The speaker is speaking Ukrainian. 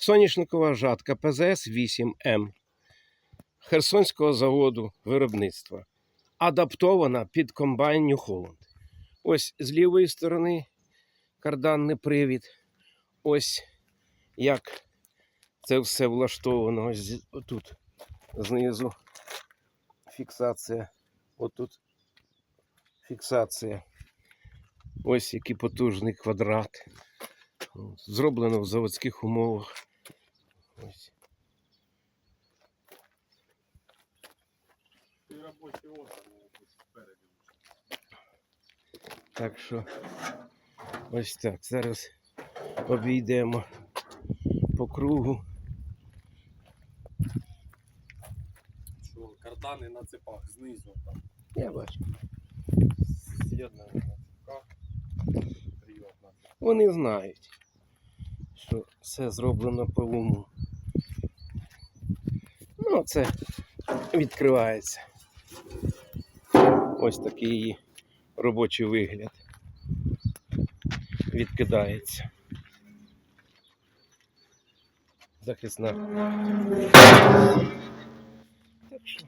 Соняшникова жатка ПЗС 8М Херсонського заводу виробництва. Адаптована під комбайн New Holland. Ось з лівої сторони карданний привід. Ось як це все влаштовано. Ось отут знизу фіксація. Отут фіксація. Ось який потужний квадрат. Зроблено в заводських умовах. Ось. І робочі органи спереді. Так що ось так. Зараз обійдемо по кругу. Що кардани на цепах знизу там. Я бачу. З'єднані на цепках. Вони знають, що все зроблено по уму. Ну, це відкривається. Ось такий її робочий вигляд. Відкидається. Захисна. Так що